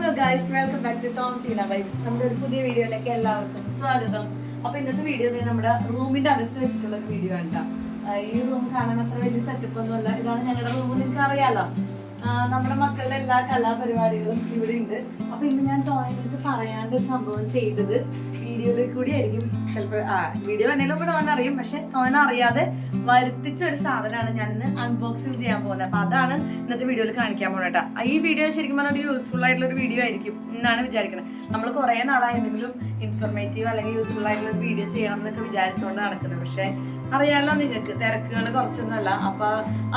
Hello guys welcome back to Tom Teena vibes നമ്മുടെ ഒരു പുതിയ വീഡിയോയിലേക്ക് എല്ലാവർക്കും സ്വാഗതം. അപ്പൊ ഇന്നത്തെ വീഡിയോ നമ്മുടെ റൂമിന്റെ അകത്ത് വെച്ചിട്ടുള്ള ഒരു വീഡിയോ ആണ് ഈ റൂം കാണാൻ അത്ര വലിയ സെറ്റപ്പ് ഒന്നും അല്ല. ഇതാണ് ഞങ്ങളുടെ റൂം നിങ്ങൾക്ക് അറിയാലോ നമ്മുടെ മക്കളുടെ എല്ലാ കലാപരിപാടികളും ഇവിടെ ഉണ്ട്. അപ്പൊ ഇന്ന് ഞാൻ ടോയിന്റെ അടുത്ത് പറയാണ്ട് ഒരു സംഭവം ചെയ്തത്. വീഡിയോയിൽ കൂടി ആയിരിക്കും. ചിലപ്പോൾ ആ വീഡിയോ എന്തെങ്കിലും കൂടെ അവൻ അറിയും. പക്ഷെ അവൻ അറിയാതെ വരുത്തിച്ച ഒരു സാധനമാണ് ഞാൻ ഇന്ന് അൺബോക്സിങ് ചെയ്യാൻ പോകുന്നത്. അപ്പൊ അതാണ് ഇന്നത്തെ വീഡിയോയിൽ കാണിക്കാൻ പോകുന്നത് കേട്ടോ. ഈ വീഡിയോ ശരിക്കും പറഞ്ഞാൽ ഒരു യൂസ്ഫുൾ ആയിട്ടുള്ള ഒരു വീഡിയോ ആയിരിക്കും എന്നാണ് വിചാരിക്കുന്നത് നമ്മൾ കുറേ നാളായി എന്തെങ്കിലും ഇൻഫർമേറ്റീവ് അല്ലെങ്കിൽ യൂസ്ഫുൾ ആയിട്ടുള്ള ഒരു വീഡിയോ ചെയ്യണം എന്നൊക്കെ വിചാരിച്ചുകൊണ്ട് നടക്കുന്നത് പക്ഷെ അറിയാലോ നിങ്ങൾക്ക്. തിരക്കുകൾ കുറച്ചൊന്നുമല്ല. അപ്പൊ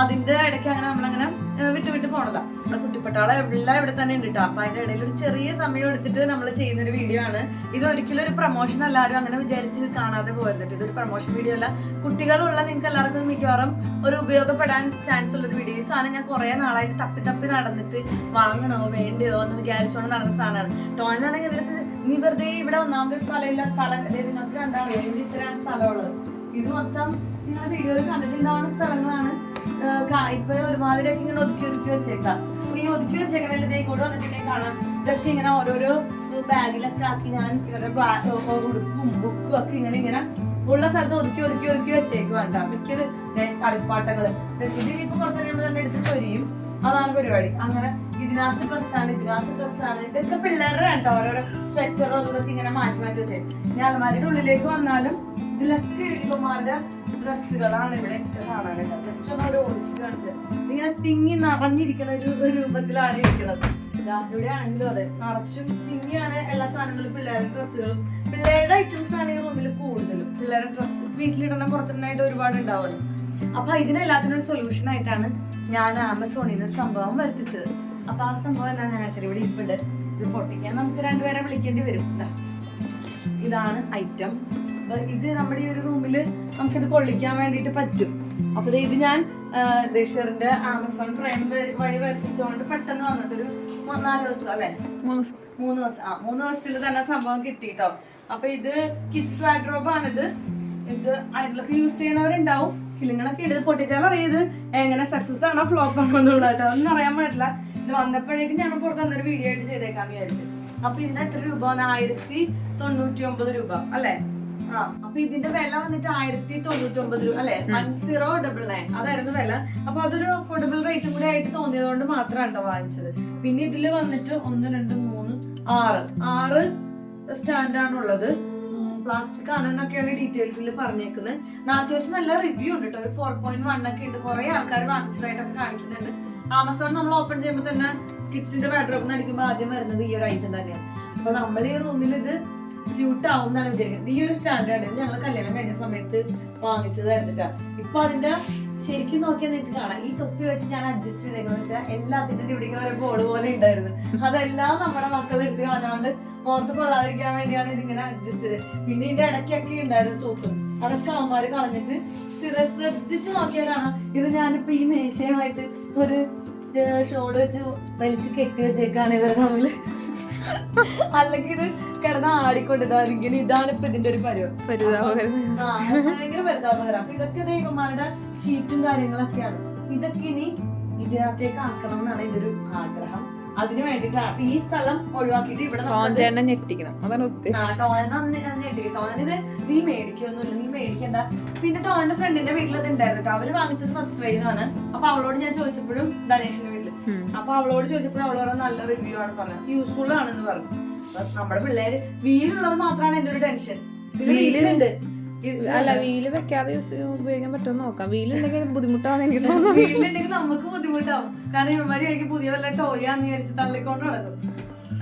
അതിന്റെ ഇടയ്ക്ക് അങ്ങനെ നമ്മളങ്ങനെ വിട്ട് വിട്ട് പോണതാ. നമ്മുടെ കുട്ടിപ്പട്ടാളം എല്ലാം ഇവിടെ തന്നെ ഉണ്ട് കേട്ടോ അപ്പൊ അതിന്റെ ഇടയിൽ ഒരു ചെറിയ സമയം എടുത്തിട്ട് നമ്മൾ ചെയ്യുന്ന ഒരു വീഡിയോ ആണ്. ഇത് ഒരിക്കലും ഒരു പ്രൊമോഷൻ എല്ലാവരും അങ്ങനെ വിചാരിച്ച് കാണാതെ പോകരുത്. ഇതൊരു പ്രൊമോഷൻ വീഡിയോ അല്ല. കുട്ടികളുള്ള നിങ്ങൾക്ക് എല്ലാവർക്കും മിക്കവാറും ഒരു ഉപയോഗപ്പെടാൻ ചാൻസ് ഉള്ള ഒരു വീഡിയോ ഈ സാധനം ഞാൻ കുറെ നാളായിട്ട് തപ്പി തപ്പി നടന്നിട്ട് വാങ്ങണോ വേണ്ടയോ എന്ന് വിചാരിച്ചുകൊണ്ട് നടന്ന സാധനമാണ്. ടോനാണെങ്കിൽ ഇതിനകത്ത് നീ വെറുതെ ഇവിടെ ഒന്നാമത്തെ സ്ഥലമില്ല സ്ഥലം നിങ്ങൾക്ക് കണ്ടാ വേണ്ടി ഇത്രയാണ് സ്ഥലമുള്ളത്. ഇത് മൊത്തം നിങ്ങൾ വീഡിയോയിൽ കണ്ടിട്ടുണ്ടാവുന്ന സ്ഥലങ്ങളാണ്. ഇപ്പൊ ഒരുമാതിരിയൊക്കെ ഇങ്ങനെ ഒതുക്കി ഒതുക്കി വെച്ചേക്കാം. അപ്പൊ ഈ ഒതുക്കി വെച്ചേക്കണേൽ ഇതേ കൂടെ വന്നിട്ടുണ്ടെങ്കിൽ കാണാം ഇതൊക്കെ ഇങ്ങനെ ഓരോരോ ബാഗിലൊക്കെ ആക്കി ഞാൻ ഇവരുടെ ബാഗ് ഉടുപ്പും ബുക്കും ഒക്കെ ഇങ്ങനെ ഇങ്ങനെ ഉള്ള സ്ഥലത്ത് ഒതുക്കി ഒതുക്കി ഒതുക്കി വെച്ചേക്ക് വേണ്ട മിക്കത് കളിപ്പാട്ടങ്ങൾ. ഇതിനിപ്പോ കുറച്ച് കഴിയുമ്പോൾ തന്നെ എടുത്ത് ചൊരിയും അതാണ് പരിപാടി. അങ്ങനെ ഇതിനകത്ത് ഡ്രസ്സാണ് ഇതിനകത്ത് ഡ്രസ്സാണ് ഇതൊക്കെ പിള്ളേരുടെ കേട്ടോ. ഓരോരോ സ്വെറ്ററോ ഇതൊക്കെ ഇങ്ങനെ മാറ്റി മാറ്റി വെച്ചേ ഞാൻ അലമാരിയുടെ ഉള്ളിലേക്ക് വന്നാലും ഇതിലൊക്കെ ഇവന്മാരുടെ ഡ്രസ്സുകളാണ് ഇവിടെ കാണാനായിട്ട് ജസ്റ്റ് ഒന്ന് ഒരു ഓടിച്ച് കാണിച്ചത് ഇങ്ങനെ തിങ്ങി നിറഞ്ഞിരിക്കുന്ന ഒരു രൂപത്തിലാണ് ഇരിക്കുന്നത്. ഇവിടെയാണെങ്കിലും അതെ. നിറച്ചും തിങ്ങിയാണ് എല്ലാ സാധനങ്ങളും പിള്ളേരുടെ ഡ്രസ്സുകളും പിള്ളേരുടെ ഐറ്റംസ് ആണ് ഈ റൂമിൽ കൂടുതലും പിള്ളേരുടെ ഡ്രസ്സ് വീട്ടിലിടണം പുറത്തിടണായിട്ട് ഒരുപാട് ഉണ്ടാവുമല്ലോ. അപ്പൊ ഇതിനെല്ലാത്തിനും ഒരു സൊല്യൂഷൻ ആയിട്ടാണ് ഞാൻ ആമസോണിൽ നിന്ന് ഒരു സംഭവം വരുത്തിച്ചത്. അപ്പൊ ആ സംഭവം എന്താ ഞാൻ വെച്ചാൽ ഇവിടെ ഇപ്പിണ്ട് ഇത് പൊട്ടിക്കാൻ നമുക്ക് രണ്ടുപേരെ വിളിക്കേണ്ടി വരും. ഇതാണ് ഐറ്റം അപ്പൊ ഇത് നമ്മുടെ ഈ ഒരു റൂമിൽ നമുക്കിത് കൊള്ളിക്കാൻ വേണ്ടിയിട്ട് പറ്റും. അപ്പൊ ഇത് ഞാൻ ദേശറിന്റെ ആമസോൺ പ്രൈം വഴി വരുത്തിച്ചുകൊണ്ട് പെട്ടെന്ന് വന്നിട്ടൊരു നാല് ദിവസം അല്ലെ? മൂന്ന് മൂന്ന് ദിവസം. ആ മൂന്ന് ദിവസത്തിൽ തന്നെ സംഭവം കിട്ടിട്ടോ. അപ്പൊ ഇത് കിഡ്സ് വാഡ്രോബ് ആണിത്. ഇത് അതിലൊക്കെ യൂസ് ചെയ്യണവരുണ്ടാവും. കിളിങ്ങളൊക്കെ ഇടത് പൊട്ടിച്ചാൽ അറിയത് എങ്ങനെ സക്സസ് ആണോ ഫ്ലോപ്പ് ആണോ എന്നുള്ളത്. അതൊന്നും അറിയാൻ പാടില്ല. ഇത് വന്നപ്പോഴേക്കും ഞാൻ പുറത്ത് തന്നൊരു വീഡിയോ ആയിട്ട് ചെയ്തേക്കാന്ന് വിചാരിച്ചു. അപ്പൊ ഇതിന് എത്ര രൂപ വന്ന? ആയിരത്തി തൊണ്ണൂറ്റി ഒമ്പത് രൂപ അല്ലെ? ആ അപ്പൊ ഇതിന്റെ വില വന്നിട്ട് ആയിരത്തി തൊണ്ണൂറ്റി ഒമ്പത് രൂപ അല്ലെ? വൺ സീറോ ഡബിൾ നയൻ അതായിരുന്നു വില. അപ്പൊ അതൊരു അഫോർഡബിൾ റേറ്റും കൂടി ആയിട്ട് തോന്നിയതുകൊണ്ട് മാത്രമാണ് കേട്ടോ വാങ്ങിച്ചത്. പിന്നെ ഇതിൽ വന്നിട്ട് ഒന്ന് രണ്ട് മൂന്ന് ആറ്. ആറ് സ്റ്റാൻഡാണ് ഉള്ളത്. പ്ലാസ്റ്റിക് ആണെന്നൊക്കെയാണ് ഡീറ്റെയിൽസിൽ പറഞ്ഞേക്കുന്നത് അത്യാവശ്യം നല്ല റിവ്യൂ ഉണ്ട് കേട്ടോ ഒരു ഫോർ പോയിന്റ് വൺ ഒക്കെ ഉണ്ട്. കുറെ ആൾക്കാർ വാങ്ങിച്ചതായിട്ടൊക്കെ കാണിക്കുന്നുണ്ട്. ആമസോൺ നമ്മൾ ഓപ്പൺ ചെയ്യുമ്പോൾ തന്നെ കിഡ്സിന്റെ വാഡ്രോപ്പ് നടിക്കുമ്പോൾ ആദ്യം വരുന്നത് ഈ ഒരു ഐറ്റം തന്നെയാണ് അപ്പൊ നമ്മൾ ഈ റൂമിൽ ഇത് സ്യൂട്ട് ആവും എന്നാണ് വിചാരിക്കുന്നത് ഈ ഒരു സ്റ്റാൻഡേർഡ് ഞങ്ങൾ കല്യാണം കഴിഞ്ഞ സമയത്ത് വാങ്ങിച്ചതായിരുന്നു ട്ടാ. ഇപ്പൊ അതിന്റെ ശരിക്കും നോക്കിയാൽ നിങ്ങൾക്ക് കാണാം. ഈ തൊപ്പി വെച്ച് ഞാൻ അഡ്ജസ്റ്റ് ചെയ്തേക്കെന്ന് വെച്ചാൽ എല്ലാത്തിന്റെ ഇവിടേക്ക് ഒരു ബോർഡ് പോലെ ഉണ്ടായിരുന്നു. അതെല്ലാം നമ്മുടെ മക്കൾ എടുത്ത് കാണാണ്ട് മുഖത്ത് കൊള്ളാതിരിക്കാൻ വേണ്ടിയാണ് ഇതിങ്ങനെ അഡ്ജസ്റ്റ് ചെയ്തത്. പിന്നെ ഇതിന്റെ ഇടയ്ക്കൊക്കെ ഉണ്ടായിരുന്നു തോപ്പ് അതൊക്കെ അവന്മാര് കളഞ്ഞിട്ട് സ്ഥിര- ശ്രദ്ധിച്ച് നോക്കിയാൽ കാണാം ഇത് ഞാനിപ്പോ ഈ മേശയുമായിട്ട് ഒരു ഷോട് വെച്ച് വലിച്ച് കെട്ടി വെച്ചേക്കാണ് ഇവർ തമ്മിൽ അല്ലെങ്കിൽ ഇത് കിടന്ന് ആടിക്കൊണ്ട് ഇതാണെങ്കിൽ ഇതാണ് ഇപ്പൊ ഇതിന്റെ ഒരു പരിപാടി. ഭയങ്കര പരിതാപകരം. അപ്പൊ ഇതൊക്കെ ദൈവന്മാരുടെ ഷീറ്റും കാര്യങ്ങളൊക്കെയാണ്. ഇതൊക്കെ ഇനി ഇതിനകത്തേക്ക് ആക്കണം എന്നാണ് ഇതൊരു ആഗ്രഹം. അതിനു വേണ്ടിട്ട് അപ്പൊ ഈ സ്ഥലം ഒഴിവാക്കിയിട്ട് ഇവിടെ കോഞ്ചേണ്ണ ഞെട്ടിക്കണം. അതാണ് ഉദ്ദേശം. ടോനൻ. ഇത് നീ മേടിക്കൊന്നുമില്ല നീ മേടിക്കണ്ട. പിന്നെ ടോനന്റെ ഫ്രണ്ടിന്റെ വീട്ടിൽ ഇത് ഉണ്ടായിരുന്നു അവർ വാങ്ങിച്ചത് ഫസ്റ്റ് ആണ്. അപ്പൊ അവളോട് ഞാൻ ചോദിച്ചപ്പോഴും ധനേഷിന്റെ വീട്ടിൽ. അപ്പൊ അവളോട് ചോദിച്ചപ്പോഴും അവൾ പറഞ്ഞ നല്ല റിവ്യൂ ആണ് പറഞ്ഞത്. യൂസ്ഫുൾ ആണെന്ന് പറഞ്ഞു. നമ്മുടെ പിള്ളേര് വീലുള്ളത് മാത്രമാണ് എന്റെ ഒരു ടെൻഷൻ വീലുണ്ട് അല്ല വീൽ വെക്കാതെ യൂസ് ഉപയോഗിക്കാൻ പറ്റുമോ നോക്കാം. വീലുണ്ടെങ്കിൽ ബുദ്ധിമുട്ടാവുന്ന എനിക്ക് തോന്നുന്നു. വീലുണ്ടെങ്കിൽ നമുക്ക് ബുദ്ധിമുട്ടാവും. കാരണം ഇവന്മാര് എനിക്ക് പുതിയ വല്ല ടോയാന്ന് വിചാരിച്ച് തള്ളിക്കൊണ്ട് നടക്കും.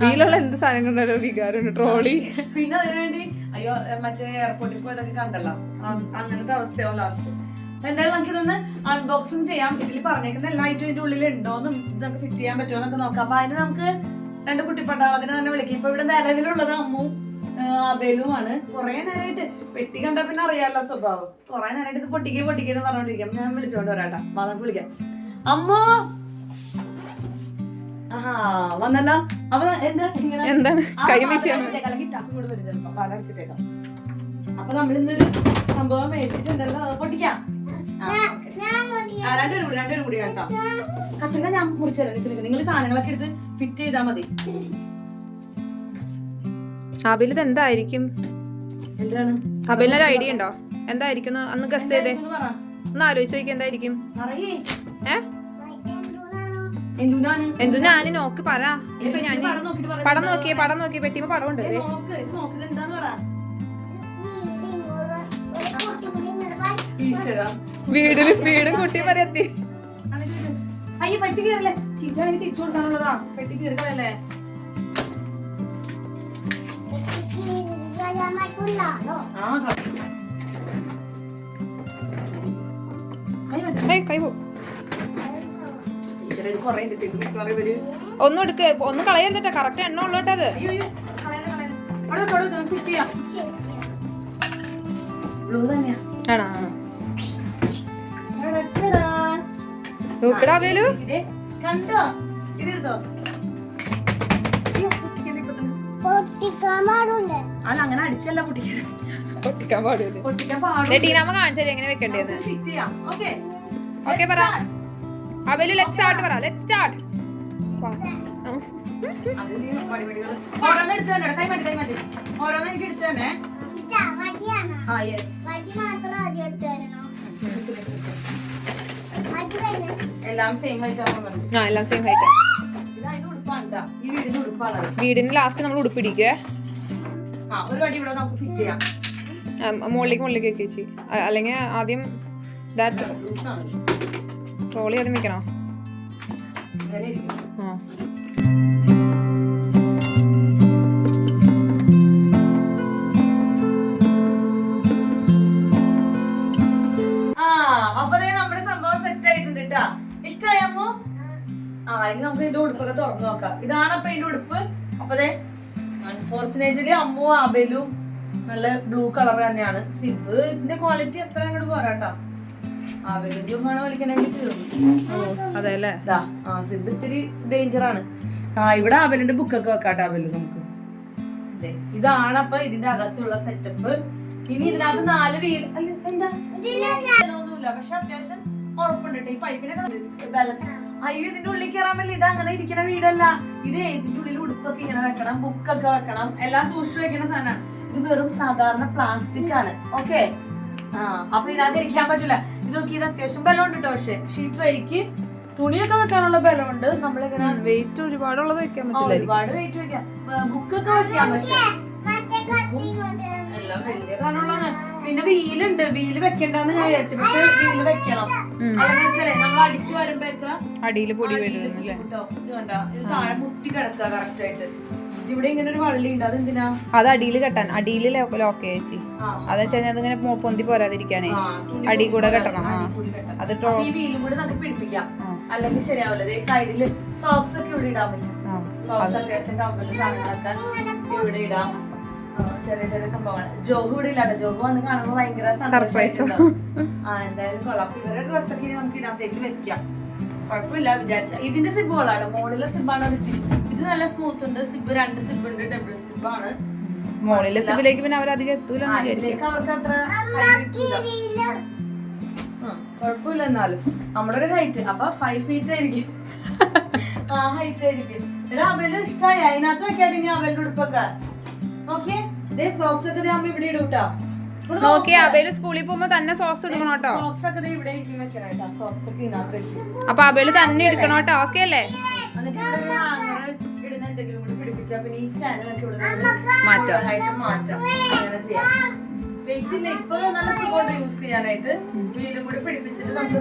വീലുള്ള എന്ത് സാധനം കൊണ്ടല്ലോ വികാരമുണ്ട്? ട്രോളി. പിന്നെ അതിനുവേണ്ടി അയ്യോ മറ്റേ എയർപോർട്ടിൽ പോയതൊക്കെ കണ്ടല്ലോ. അങ്ങനത്തെ അവസ്ഥയാവും ലാസ്റ്റ് എന്തായാലും നമുക്ക് ഇതൊന്ന് അൺബോക്സിങ് ചെയ്യാം. ഇതിൽ പറഞ്ഞേക്കുന്ന എല്ലാ ഐറ്റം ഇതിന്റെ ഉള്ളിൽ ഉണ്ടോന്നും ഇത് നമുക്ക് ഫിറ്റ് ചെയ്യാൻ പറ്റുമോ എന്നൊക്കെ നോക്കാം. അപ്പൊ അതിന് നമുക്ക് രണ്ട് കുട്ടിപ്പട്ടാളത്തിനെ തന്നെ വിളിക്കും. ഇപ്പൊ ഇവിടെ നിലവിലുള്ളത് അമ്മും. അബേലുമാണ് കുറെ നേരമായിട്ട് പെട്ടി കണ്ടാ പിന്നെ അറിയാലോ സ്വഭാവം. കുറെ നേരമായിട്ട് ഇത് പൊട്ടിക്കേ പൊട്ടിക്കേ എന്ന് പറഞ്ഞോണ്ടിരിക്കാം. ഞാൻ വിളിച്ചോണ്ട് വരാട്ടാ. വാ നമുക്ക് വിളിക്കാം. അമ്മോ! ആഹാ വന്നല്ലോ. അപ്പൊ എന്താ ഇങ്ങനെ? എന്താണ്? കൈ അല്ലെങ്കിൽ തപ്പും കൂടെ വരും ചിലപ്പോ. പാൽ അപ്പൊ നമ്മളിന്നൊരു സംഭവം മേടിച്ചിട്ടുണ്ടല്ലോ. പൊട്ടിക്കാം. രണ്ടുപേരും കൂടി രണ്ടുപേരും കൂടി കേട്ടോ. കത്തിരിക്ക ഞാൻ മുറിച്ചു തരാം. നിങ്ങൾ സാധനങ്ങളൊക്കെ എടുത്ത് ഫിറ്റ് ചെയ്താൽ മതി. അബിൽ ഇത് എന്തായിരിക്കും അബിലിനൊരു ഐഡിയ ഉണ്ടോ? എന്തായിരിക്കും അന്ന് ഗസ് ചെയ്തേ. ഒന്ന് ആലോചിച്ച് നോക്കി എന്തായിരിക്കും. ഏ? എന്തു ഞാൻ നോക്ക് പറ. എനിക്ക് ഞാൻ പടം നോക്കിയേ പടം നോക്കി പെട്ടി പടം ഉണ്ട്. വീടിനും വീടും കുട്ടിയും വരെ എത്തി. പെട്ടി കയറല്ലേ? ചീറ്റാണെങ്കിൽ തിരിച്ചു കൊടുക്കാനുള്ളതാ. പെട്ടി കയറിക്കളല്ലേ ഒന്നും എടുക്ക് ഒന്നും കളയരുതട്ടെ കറക്റ്റ് എണ്ണ ഉള്ളു കേട്ടത്. നോക്കടാ വേലു കണ്ടോ? ഇതിരുതോ പൊട്ടിക്കാൻ പാടില്ലേ. അല്ല അങ്ങനെ അടിച്ചല്ല പൊട്ടിക്കാൻ. പൊട്ടിക്കാൻ പാടില്ല? പൊട്ടിക്കാൻ പാടും. ടീനാമ്മ കാണിച്ചാൽ എങ്ങനെ വെക്കേണ്ടത് ഫിറ്റ് ചെയ്യാം. ഓക്കെ. ഓക്കെ പറ. അവൽ ലെറ്റ് സ്റ്റാർട്ട് പറ. ലെറ്റ് സ്റ്റാർട്ട് ഓരോന്ന് എടുത്തു തന്നെ. കൈ മാറ്റി കൈ മാറ്റി. ഓരോന്ന് എനിക്ക് എടുത്തു തന്നെ. ആ യെസ് എല്ലാം സെയിം ആയിട്ട് ആവുന്നുണ്ട് ആ എല്ലാം സെയിം ഹൈറ്റ് വീടിന് ലാസ്റ്റ് നമ്മൾ ഉടുപ്പിടിക്കുക ഒരു വടി ഇവിടെ നമുക്ക് ഫിറ്റ് ചെയ്യാം. മുകളിലേക്ക് മുകളിലേക്ക് അ- അല്ലെങ്കിൽ ആദ്യം ദാറ്റ് ട്രോളി ആദ്യം വെക്കണോ? ആ. ആ ദേ നമ്മുടെ സംഭവം സെറ്റ് ആയിട്ടുണ്ട് കേട്ടാ ഇഷ്ടായി ആ ഇനി നമുക്ക് ഇതിന്റെ ഉടുപ്പൊക്കെ തുറന്നു നോക്കാം. ഇതാണ് അപ്പൊ ഇതിന്റെ ഉടുപ്പ്. അപ്പൊ അൺഫോർച്ചുനേറ്റ്ലി അമ്മു ആബേലും നല്ല ബ്ലൂ കളർ തന്നെയാണ്. സിബ് ഇതിന്റെ ക്വാളിറ്റി എത്ര അങ്ങോട്ട് പോരാട്ടാ? ആബേലും ജുമാണ് വലിക്കണമെങ്കിൽ തീർന്നു. അതെ അല്ലേ ഇതാ ആ സിബ് ഇത്തിരി ഡേഞ്ചർ ആണ്. ആ ഇവിടെ ആബലിന്റെ ബുക്കൊക്കെ വെക്കാട്ടെ ആബൽ നമുക്ക്. ഇതാണ് അപ്പൊ ഇതിന്റെ അകത്തുള്ള സെറ്റപ്പ് ഇനി ഇതിനകത്ത് നാല് വീൽ എന്താ? ഒന്നുമില്ല പക്ഷെ അത്യാവശ്യം ഉറപ്പുണ്ട് ഈ പൈപ്പിനൊക്കെ ബലം അയ്യോ ഇതിന്റെ ഉള്ളിൽ കയറാൻ പറ്റില്ല. ഇത് അങ്ങനെ ഇരിക്കുന്ന വീടല്ല. ഇത് ഇതിന്റെ ഉള്ളിൽ ഉടുപ്പൊക്കെ ഇങ്ങനെ വെക്കണം ബുക്കൊക്കെ വെക്കണം. എല്ലാം സൂക്ഷിച്ചു വെക്കുന്ന സാധനമാണ് ഇത് വെറും സാധാരണ പ്ലാസ്റ്റിക് ആണ്. ഓക്കെ? ആ അപ്പൊ ഇതിനകത്ത് ഇരിക്കാൻ പറ്റില്ല. ഇത് നോക്കി ഇത് അത്യാവശ്യം ബലം ഉണ്ട് കേട്ടോ പക്ഷെ ഷീറ്റ് വഴിക്ക് തുണിയൊക്കെ വെക്കാനുള്ള ബലമുണ്ട്. നമ്മളിങ്ങനെ വെയിറ്റ് ഒരുപാട് ഉള്ളത് വെക്കാൻ പറ്റില്ല ഒരുപാട് വെയിറ്റ് വെക്കാം. ബുക്കൊക്കെ വെക്കാം പക്ഷെ. എല്ലാം വലിയ കനമുള്ളതാണ് പിന്നെ വീലുണ്ട് വീൽ വെക്കണ്ടെന്ന് ഞാൻ വിചാരിച്ചു. പക്ഷെ വീൽ വെക്കണം. അതെന്ന് വെച്ചാലേ നമ്മൾ അടിച്ചു വരുമ്പോഴേക്ക് അടിയിൽ പൊടി വരുന്നു. ഇത് കണ്ടാ ഇത് താഴെ മുട്ടി കിടക്കുക കറക്റ്റ് ആയിട്ട്. ഇവിടെ ഇങ്ങനെ ഒരു വള്ളി ഉണ്ട്. അതെന്തിനാ? അത് അടിയിൽ കെട്ടാൻ അടിയിൽ ലോക്ക് ചേച്ചി അതെന്ന് വെച്ചാൽ അതിങ്ങനെ പൊന്തി പോരാതിരിക്കാനേ. അടി കൂടെ കെട്ടണം. അത് വീലും കൂടി നമുക്ക് പിടിപ്പിക്കാം. അല്ലെങ്കിൽ ശരിയാവില്ല. സോക്സ് ഒക്കെ ഇവിടെ ഇടാൻ പറ്റും. സോക്സ് അത്യാവശ്യം കമ്പൽ സാധനങ്ങളൊക്കെ ഇവിടെ ഇടാം. ചെറിയ ചെറിയ സംഭവങ്ങൾ ജോഗ് ഇവിടെ ഇല്ലാട്ടോ. ജോഗ് വന്ന് കാണുമ്പോ ഭയങ്കര സന്തോഷമായിട്ടുണ്ടാവും. ആ എന്തായാലും കൊള്ളാം. അപ്പൊ ഇവരുടെ ഡ്രസ്സൊക്കെ ഇനി നമുക്ക് ഇതിനകത്തേക്ക് വെക്കാം. കുഴപ്പമില്ല വിചാരിച്ച. ഇതിന്റെ സിബുകളാണ് മോളിലെ സിബാണ് ഇത് നല്ല സ്മൂത്ത് ഉണ്ട്. സിബ് രണ്ട് സിബ് ഉണ്ട് ഡബിൾ സിബാണ് മോളിലെ സിബിലേക്ക് പിന്നെ അവർ അധികം എത്തൂല അവർക്ക് അത്ര കുഴപ്പമില്ല എന്നാലും. നമ്മുടെ ഒരു ഹൈറ്റ് അപ്പൊ ഫൈവ് ഫീറ്റ് ആയിരിക്കും. ആ ഹൈറ്റ് ആയിരിക്കും. എടാ അവൽ ഇഷ്ടമായി അതിനകത്ത് ഇനി അവലിന്റെ ഉടുപ്പൊക്കെ. ഓക്കെ ഇതേ സോക്സ് ഒക്കെ ദേ അമ്മ ഇവിടെ ഇടും കേട്ടോ നോക്കി. അബേൽ സ്കൂളിൽ പോകുമ്പോ തന്നെ സോക്സ് എടുക്കണം കേട്ടോ. സോക്സ് ഒക്കെ ദേ ഇവിടെ ഇരിക്കും വെക്കണം കേട്ടോ സോക്സ് ഒക്കെ ഇതിനകത്ത് വെക്കും. അപ്പൊ അബേൽ തന്നെ എടുക്കണം കേട്ടോ ഓക്കെ അല്ലേ? മാറ്റാം. മാറ്റാം. അങ്ങനെ ചെയ്യാം. ഇപ്പൊ നല്ല സുഖമുണ്ട് യൂസ് ചെയ്യാനായിട്ട്. വീലും കൂടി പിടിപ്പിച്ചിട്ട് നമുക്ക്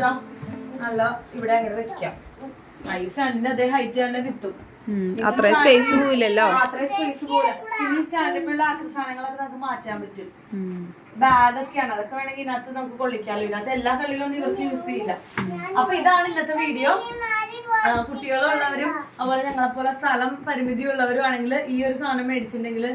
നല്ല ഇവിടെ അങ്ങനെ വെക്കാം. ആ, തന്നെ അതേ ഹൈറ്റ് തന്നെ കിട്ടും. ഉം, അത്രയും സ്പേസ് പോവില്ലല്ലോ ആ, സ്പേസ് പോലെ പിന്നെ ഈ സ്റ്റാൻഡിലുള്ള ആക്കുന്ന സാധനങ്ങളൊക്കെ നമുക്ക് മാറ്റാൻ പറ്റും. ബാഗൊക്കെയാണ്. അതൊക്കെ വേണമെങ്കിൽ ഇതിനകത്ത് നമുക്ക് കൊള്ളിക്കാമല്ലോ. ഇതിനകത്ത് എല്ലാ കളിയിലൊന്നും ഇവർക്ക് യൂസ് ചെയ്യില്ല. അപ്പൊ ഇതാണ് ഇന്നത്തെ വീഡിയോ കുട്ടികളുള്ളവരും അതുപോലെ ഞങ്ങളെ പോലെ സ്ഥലം പരിമിതി ഉള്ളവരും ആണെങ്കിൽ ഈ ഒരു സാധനം മേടിച്ചിട്ടുണ്ടെങ്കിൽ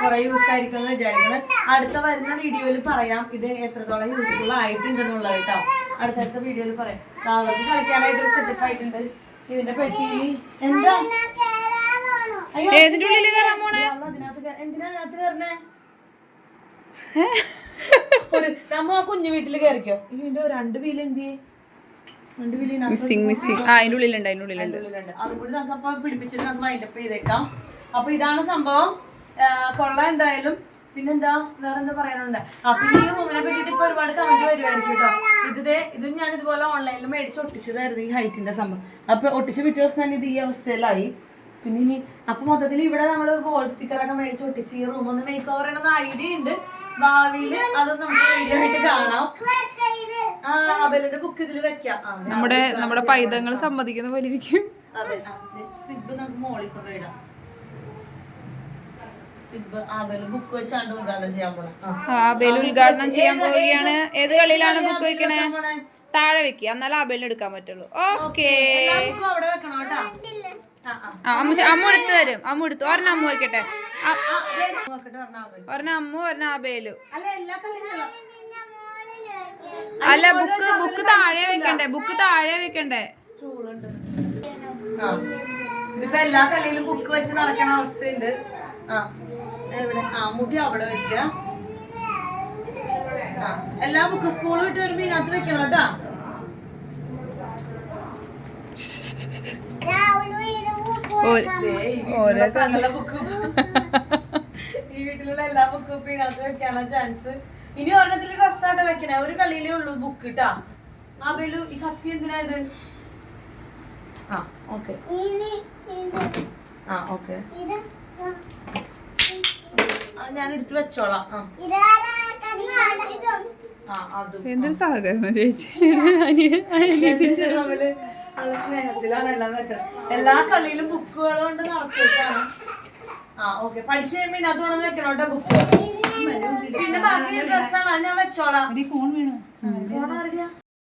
കുറെ യൂസ് ആയിരിക്കും എന്ന് വിചാരിക്കുന്നത് അടുത്ത വരുന്ന വീഡിയോയിൽ പറയാം ഇത് എത്രത്തോളം യൂസ്ഫുൾ ആയിട്ടുണ്ടെന്നുള്ളത് കേട്ടോ അടുത്തടുത്ത വീഡിയോയിൽ പറയാം. അവർക്ക് കളിക്കാനായിട്ട് സെറ്റപ്പ് ആയിട്ടുണ്ട്. ഇതിന്റെ പെട്ടിയിൽ എന്താ? ഏതിന്റെ ഉള്ളിൽ കയറാൻ പോണേ? എന്തിനാ അതിനകത്ത് കയറണേ നമ്മ ആ കുഞ്ഞു വീട്ടിൽ കയറിക്കോ ഇതിന്റെ രണ്ട് വീൽ എന്ത് മിസ്സിങ് മിസ്സിങ് ആ അതിന്റെ ഉള്ളിലുണ്ട് അതിന്റെ ഉള്ളിലുണ്ട്. നമുക്ക് അപ്പൊ പിടിപ്പിച്ചിട്ട് നമുക്ക് ചെയ്തേക്കാം. അപ്പൊ ഇതാണ് സംഭവം. കൊള്ള എന്തായാലും. പിന്നെന്താ? വേറെ എന്താ പറയാനുണ്ട്? ആ പിന്നെ ഈ റൂമിനെ പറ്റിയിട്ട് ഇപ്പൊ ഒരുപാട് കമന്റ് വരുമായിരിക്കും കേട്ടോ. ഇത് ഇതും ഞാൻ ഇതുപോലെ ഓൺലൈനിൽ മേടിച്ച് ഒട്ടിച്ചതായിരുന്നു ഈ ഹൈറ്റിന്റെ സംഭവം. അപ്പൊ ഒട്ടിച്ച് പിറ്റേ ദിവസം തന്നെ ഇത് ഈ അവസ്ഥയിലായി. പിന്നെ ഇനി അപ്പൊ മൊത്തത്തിൽ ഇവിടെ നമ്മൾ വോൾ സ്റ്റിക്കറൊക്കെ മേടിച്ച് ഒട്ടിച്ച് ഈ റൂം ഒന്ന് മേക്ക് ഓവർ ചെയ്യണമെന്ന് ഐഡിയ ഉണ്ട്. ഭാവിയിൽ അത് നമുക്ക് വീഡിയോ ആയിട്ട് കാണാം. ആ അവരുടെ ബുക്ക് ഇതിൽ വെക്കാം. നമ്മുടെ നമ്മുടെ പൈതങ്ങൾ സമ്മതിക്കുന്ന പോലെ ഇരിക്കും. അതെ സിബ് നമുക്ക് മോളിൽ കൊണ്ടുപോയിടാം സിബ് അവൽ ബുക്ക് വെച്ചാണ്ട് ഉദ്ഘാടനം ചെയ്യാൻ പോണം ആ. ആബേൽ ഉദ്ഘാടനം ചെയ്യാൻ പോവുകയാണ്. ഏത് കളിയിലാണ് ബുക്ക് വെക്കണേ? താഴെ വെക്കുക എന്നാലും ആബേലിന് എടുക്കാൻ പറ്റുള്ളൂ. ഓക്കേ. അമ്മ അമ്മ എടുത്തു തരും. അമ്മ എടുത്തു. ഒരെണ്ണം അമ്മ വെക്കട്ടെ. ഒരെണ്ണം അമ്മ ഒരെണ്ണം ആബേലു. അല്ല ബുക്ക് ബുക്ക് താഴെ വെക്കണ്ടേ? ബുക്ക് താഴെ വെക്കണ്ടേ? ഇതിപ്പോ എല്ലാ കളിയിലും ബുക്ക് വെച്ച് നടക്കണ അവസ്ഥയുണ്ട്. ആ. എവിടെ ആ മുടി അവിടെ വെച്ച എല്ലാ ബുക്കും സ്കൂൾ വിട്ട് വരുമ്പോ ഇതിനകത്ത് വെക്കണം കേട്ടാ. ഈ വീട്ടിലുള്ള എല്ലാ ബുക്കും ഇപ്പൊ ഇതിനകത്ത് വെക്കാനാ ചാൻസ് ഇനി ഒരെണ്ണത്തിൽ ഡ്രസ്സായിട്ട് വെക്കണേ. ഒരു കളിയിലേ ഉള്ളൂ ബുക്ക് കേട്ടാ ആ ബലു ഈ കത്തി എന്തിനാ ഇത്? ആ ഓക്കെ ആ ഓക്കെ ഞാൻ എടുത്ത് വെച്ചോളാം. ആ. ആ അതും. എന്തൊരു സഹകരണം ചേച്ചി. എല്ലാം കളിയിലും ബുക്കുകൾ കൊണ്ട് നിറച്ചിട്ടാണ് ആ ഓക്കെ. പഠിച്ചു കഴിയുമ്പോ ഇതിനകത്ത് വേണം വെക്കണം കേട്ടോ ബുക്ക്. പിന്നെ ബാക്കി ഡ്രസ്സാണ്. ഞാൻ വെച്ചോളാം. ഫോൺ വീണു?